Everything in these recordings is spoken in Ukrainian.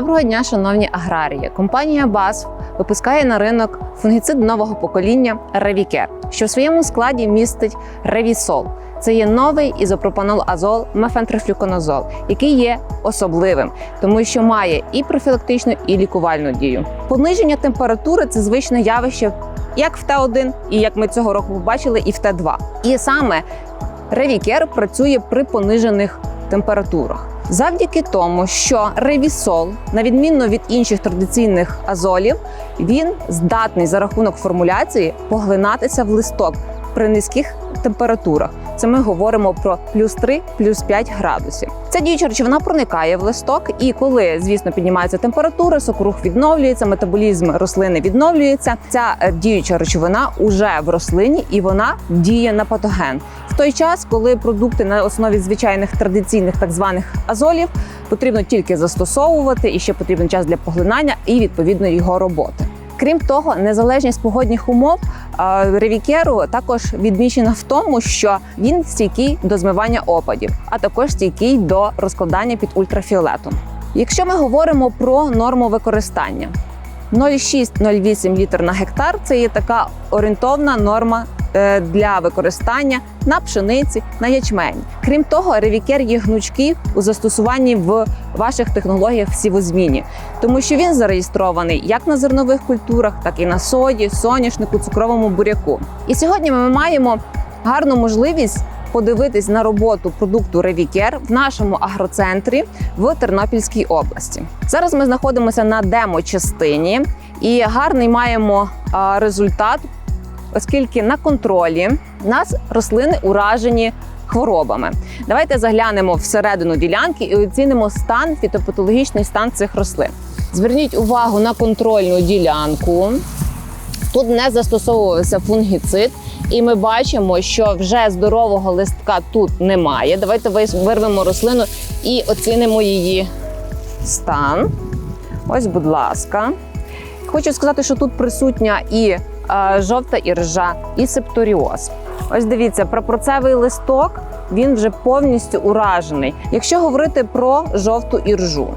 Доброго дня, шановні аграрії. Компанія BASF випускає на ринок фунгіцид нового покоління Revicare, що в своєму складі містить Revісол. Це є новий ізопропанол-азол мефентрифлюконазол, який є особливим, тому що має і профілактичну, і лікувальну дію. Пониження температури це звичне явище як в Т1, і як ми цього року побачили, і в Т2. І саме Revicare працює при понижених температурах. Завдяки тому, що ревісол, на відміну від інших традиційних азолів, він здатний за рахунок формуляції поглинатися в листок при низьких температурах. Це ми говоримо про плюс 3, плюс 5 градусів. Ця діюча речовина проникає в листок, і коли, звісно, піднімається температура, сокрух відновлюється, метаболізм рослини відновлюється. Ця е, діюча речовина уже в рослині і вона діє на патоген. В той час, коли продукти на основі звичайних традиційних так званих азолів потрібно тільки застосовувати, і ще потрібен час для поглинання і відповідно його роботи. Крім того, незалежність погодних умов ревікеру також відмічена в тому, що він стійкий до змивання опадів, а також стійкий до розкладання під ультрафіолетом. Якщо ми говоримо про норму використання, 0,6-0,8 літр на гектар це є така орієнтовна норма для використання на пшениці, на ячмені. Крім того, ревікер є гнучкий у застосуванні в ваших технологіях в сівозміні, тому що він зареєстрований як на зернових культурах, так і на соді, соняшнику, цукровому буряку. І сьогодні ми маємо гарну можливість подивитись на роботу продукту Ревікер в нашому агроцентрі в Тернопільській області. Зараз ми знаходимося на демо-частині і гарний маємо результат, оскільки на контролі в нас рослини уражені хворобами. Давайте заглянемо всередину ділянки і оцінимо стан, фітопатологічний стан цих рослин. Зверніть увагу на контрольну ділянку. Тут не застосовувався фунгіцид, і ми бачимо, що вже здорового листка тут немає. Давайте вирвемо рослину і оцінимо її стан. Ось, будь ласка. Хочу сказати, що тут присутня і жовта іржа, і септоріоз. Ось дивіться, прапорцевий листок він вже повністю уражений. Якщо говорити про жовту іржу,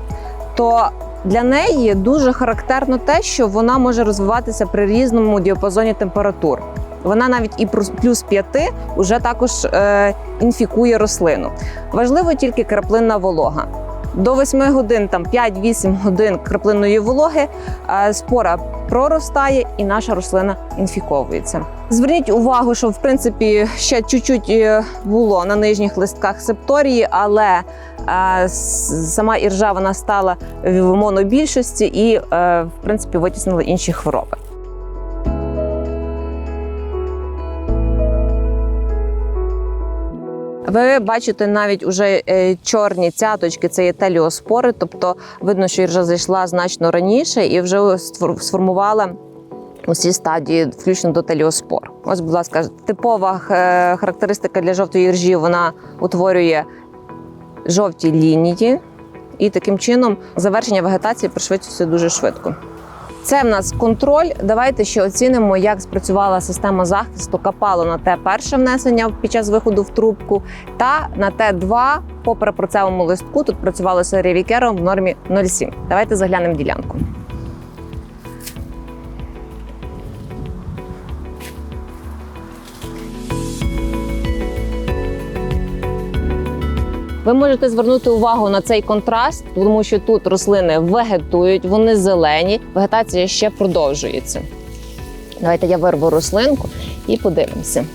то для неї дуже характерно те, що вона може розвиватися при різному діапазоні температур. Вона навіть і плюс- плюс 5 вже також е, інфікує рослину. Важливо тільки краплинна волога. До 8 годин, там 5-8 годин краплинної вологи, е, спора проростає і наша рослина інфіковується. Зверніть увагу, що в принципі ще чуть-чуть е, було на нижніх листках септорії, але е, сама іржа вона стала в монобільшості і, в принципі, витіснила інші хвороби. Ви бачите навіть уже е, чорні цяточки, це є теліоспори, тобто видно, що іржа зайшла значно раніше і вже сформувала усі стадії, включно до теліоспор. Ось, будь ласка, типова е, характеристика для жовтої іржі вона утворює жовті лінії, і таким чином завершення вегетації пришвидшується дуже швидко. Це в нас контроль. Давайте ще оцінимо, як спрацювала система захисту капало на те перше внесення під час виходу в трубку, та на Т2 по прапорцевому листку тут працювалося ревікером в нормі 0,7. Давайте заглянемо ділянку. Ви можете звернути увагу на цей контраст, тому що тут рослини вегетують, вони зелені, вегетація ще продовжується. Давайте я вирву рослинку і подивимося.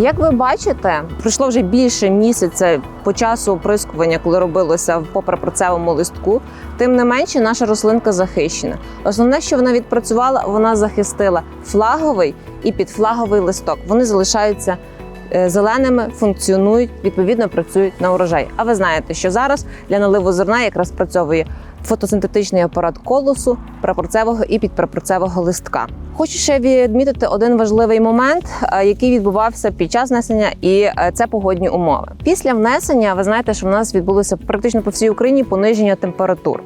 Як ви бачите, пройшло вже більше місяця по часу оприскування, коли робилося в попрапорцевому листку. Тим не менше, наша рослинка захищена. Основне, що вона відпрацювала, вона захистила флаговий і підфлаговий листок. Вони залишаються е, зеленими, функціонують, відповідно працюють на урожай. А ви знаєте, що зараз для наливу зерна якраз працьовує фотосинтетичний апарат колосу, прапорцевого і підпрапорцевого листка. Хочу ще відмітити один важливий момент, е, який відбувався під час внесення, і е, це погодні умови. Після внесення ви знаєте, що в нас відбулося практично по всій Україні пониження температур.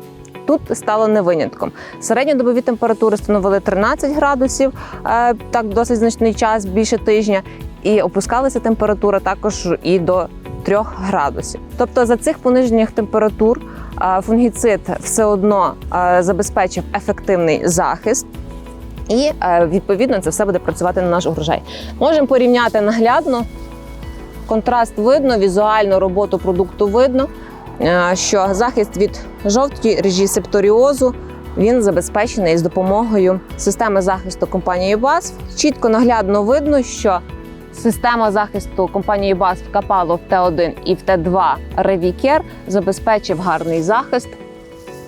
Тут стало не винятком. Середньодобові температури становили 13 градусів, е, так досить значний час, більше тижня. і опускалася температура також і до 3 градусів. Тобто за цих понижених температур фунгіцид все одно забезпечив ефективний захист. І е, відповідно це все буде працювати на наш урожай. Можемо порівняти наглядно. Контраст видно, візуально роботу продукту видно, е, що захист від жовтої режі септоріозу він забезпечений з допомогою системи захисту компанії BASF. Чітко наглядно видно, що система захисту компанії BASF Капало в Т1 і в Т2 Revicare забезпечив гарний захист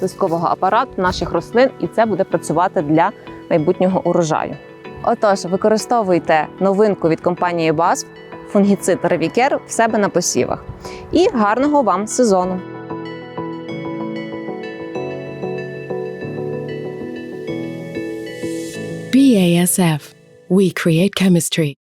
листкового апарату наших рослин, і це буде працювати для майбутнього урожаю. Отож, використовуйте новинку від компанії BASF, фунгіцид Ревікер в себе на посівах. І гарного вам сезону! BASF. We create chemistry.